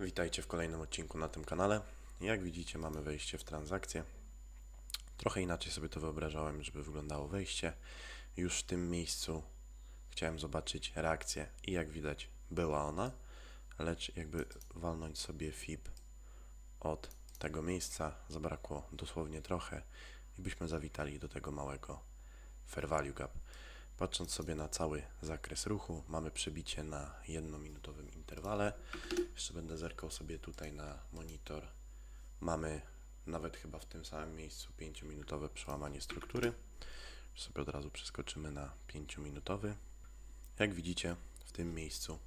Witajcie w kolejnym odcinku na tym kanale. Jak widzicie, mamy wejście w transakcję. Trochę inaczej sobie to wyobrażałem, żeby wyglądało wejście. Już w tym miejscu chciałem zobaczyć reakcję i jak widać była ona, lecz jakby walnąć sobie FIB od tego miejsca zabrakło dosłownie trochę i byśmy zawitali do tego małego fair value gap. Patrząc sobie na cały zakres ruchu, mamy przebicie na jednominutowym interwale. Jeszcze będę zerkał sobie tutaj na monitor. Mamy nawet chyba w tym samym miejscu 5-minutowe przełamanie struktury. Sobie od razu przeskoczymy na 5-minutowy. Jak widzicie, w tym miejscu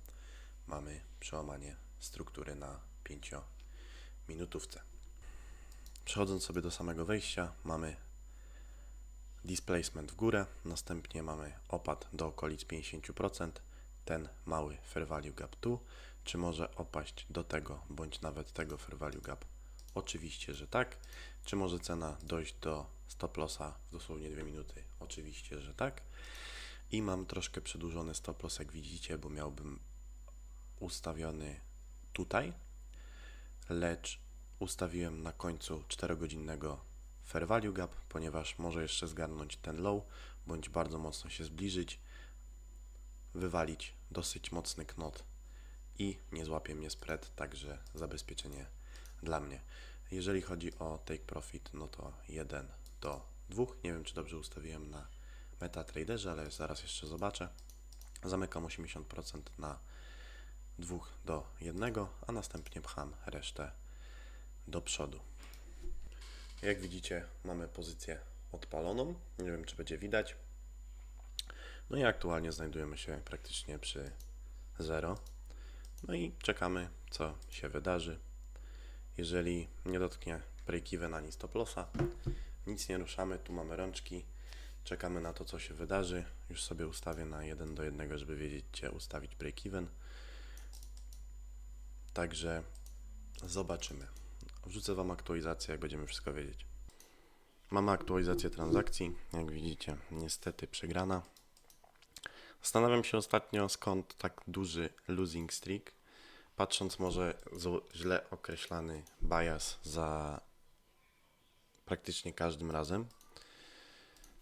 mamy przełamanie struktury na 5-minutówce. Przechodząc sobie do samego wejścia, mamy displacement w górę, następnie mamy opad do okolic 50%, ten mały fair value gap tu, czy może opaść do tego, bądź nawet tego fair value gap? Oczywiście, że tak. Czy może cena dojść do stop lossa w dosłownie 2 minuty? Oczywiście, że tak. I mam troszkę przedłużony stop loss, jak widzicie, bo miałbym ustawiony tutaj, lecz ustawiłem na końcu 4-godzinnego fair value gap, ponieważ może jeszcze zgarnąć ten low, bądź bardzo mocno się zbliżyć, wywalić dosyć mocny knot i nie złapie mnie spread, także zabezpieczenie dla mnie. Jeżeli chodzi o take profit, no to 1 do 2. Nie wiem, czy dobrze ustawiłem na MetaTraderze, ale zaraz jeszcze zobaczę. Zamykam 80% na 2 do 1, a następnie pcham resztę do przodu. Jak widzicie, mamy pozycję odpaloną. Nie wiem, czy będzie widać. No i aktualnie znajdujemy się praktycznie przy 0. No i czekamy, co się wydarzy. Jeżeli nie dotknie break-even ani stop lossa, nic nie ruszamy. Tu mamy rączki. Czekamy na to, co się wydarzy. Już sobie ustawię na 1 do 1, żeby wiedzieć, gdzie ustawić break-even. Także zobaczymy. Wrzucę Wam aktualizację, jak będziemy wszystko wiedzieć. Mamy aktualizację transakcji. Jak widzicie, niestety przegrana. Zastanawiam się ostatnio, skąd tak duży losing streak. Patrząc może źle określany bias za praktycznie każdym razem.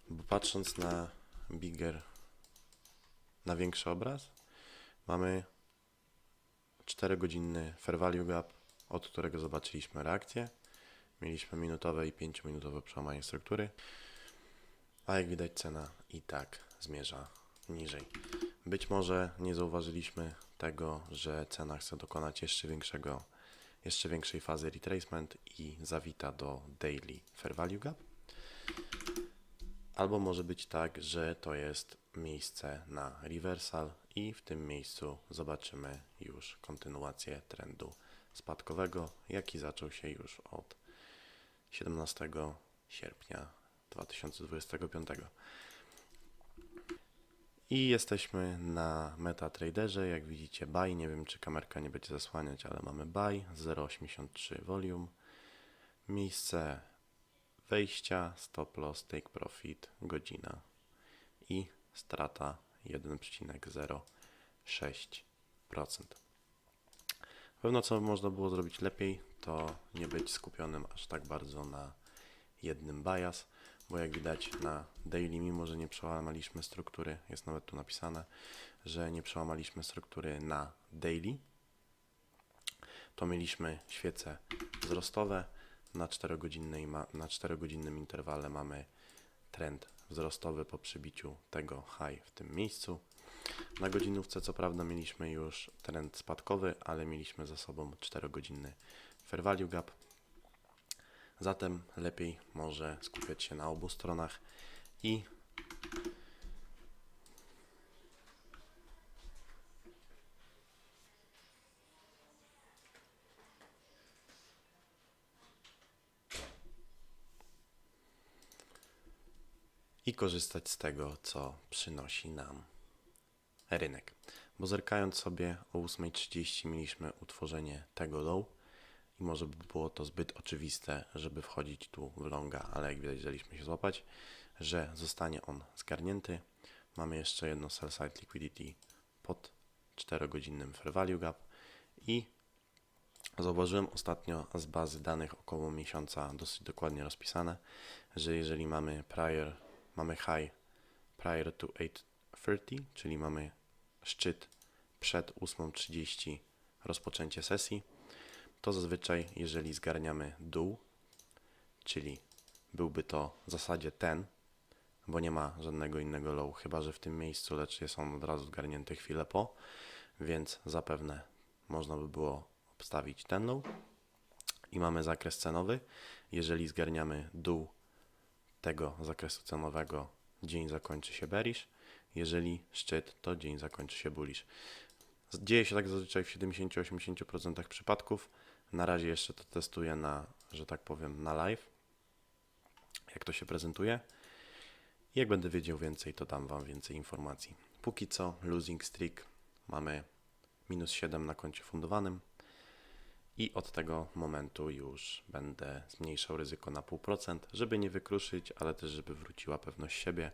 Bo patrząc na bigger, na większy obraz, mamy 4-godzinny fair value gap, od którego zobaczyliśmy reakcję. Mieliśmy minutowe i 5-minutowe przełamanie struktury, a jak widać cena i tak zmierza niżej. Być może nie zauważyliśmy tego, że cena chce dokonać jeszcze większego, jeszcze większej fazy retracement i zawita do daily fair value gap. Albo może być tak, że to jest miejsce na reversal i w tym miejscu zobaczymy już kontynuację trendu spadkowego, jaki zaczął się już od 17 sierpnia 2025. I jesteśmy na MetaTraderze, jak widzicie buy, nie wiem czy kamerka nie będzie zasłaniać, ale mamy buy 0,83 volume, miejsce wejścia, stop loss, take profit, godzina i strata 1,06%. Pewno co można było zrobić lepiej, to nie być skupionym aż tak bardzo na jednym bias, bo jak widać na daily, mimo że nie przełamaliśmy struktury, jest nawet tu napisane, że nie przełamaliśmy struktury na daily, to mieliśmy świece wzrostowe, na 4-godzinnej ma- na 4-godzinnym interwale mamy trend wzrostowy po przybiciu tego high w tym miejscu. Na godzinówce co prawda mieliśmy już trend spadkowy, ale mieliśmy za sobą 4-godzinny fair value gap. Zatem lepiej może skupiać się na obu stronach i i korzystać z tego, co przynosi nam rynek. Bo zerkając sobie o 8.30 mieliśmy utworzenie tego low i może by było to zbyt oczywiste, żeby wchodzić tu w longa, ale jak widać daliśmy się złapać, że zostanie on zgarnięty. Mamy jeszcze jedno sell side liquidity pod 4-godzinnym fair value gap i Zauważyłem ostatnio z bazy danych około miesiąca dosyć dokładnie rozpisane, że jeżeli mamy prior, mamy high prior to 8.30, czyli mamy szczyt przed 8.30 rozpoczęcie sesji, to zazwyczaj jeżeli zgarniamy dół, czyli byłby to w zasadzie ten, bo nie ma żadnego innego low, chyba że w tym miejscu, lecz jest on od razu zgarnięty chwilę po, więc zapewne można by było obstawić ten low. I mamy zakres cenowy. Jeżeli zgarniamy dół tego zakresu cenowego, dzień zakończy się bearish. Jeżeli szczyt, to dzień zakończy się bullish. Dzieje się tak zazwyczaj w 70-80% przypadków. Na razie jeszcze to testuję na, że tak powiem, na live, jak to się prezentuje. Jak będę wiedział więcej, to dam Wam więcej informacji. Póki co, losing streak mamy minus 7 na koncie fundowanym i od tego momentu już będę zmniejszał ryzyko na 0,5%, żeby nie wykruszyć, ale też żeby wróciła pewność siebie.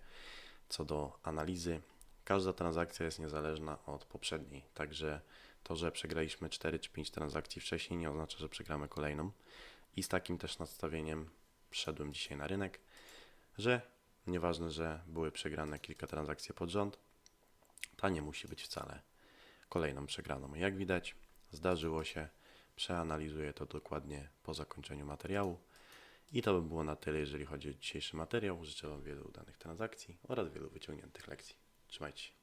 Co do analizy, każda transakcja jest niezależna od poprzedniej, także to, że przegraliśmy 4 czy 5 transakcji wcześniej nie oznacza, że przegramy kolejną. I z takim też nastawieniem wszedłem dzisiaj na rynek, że nieważne, że były przegrane kilka transakcji pod rząd, ta nie musi być wcale kolejną przegraną. Jak widać, zdarzyło się, przeanalizuję to dokładnie po zakończeniu materiału. I to by było na tyle, jeżeli chodzi o dzisiejszy materiał. Życzę Wam wielu udanych transakcji oraz wielu wyciągniętych lekcji. Trzymajcie się.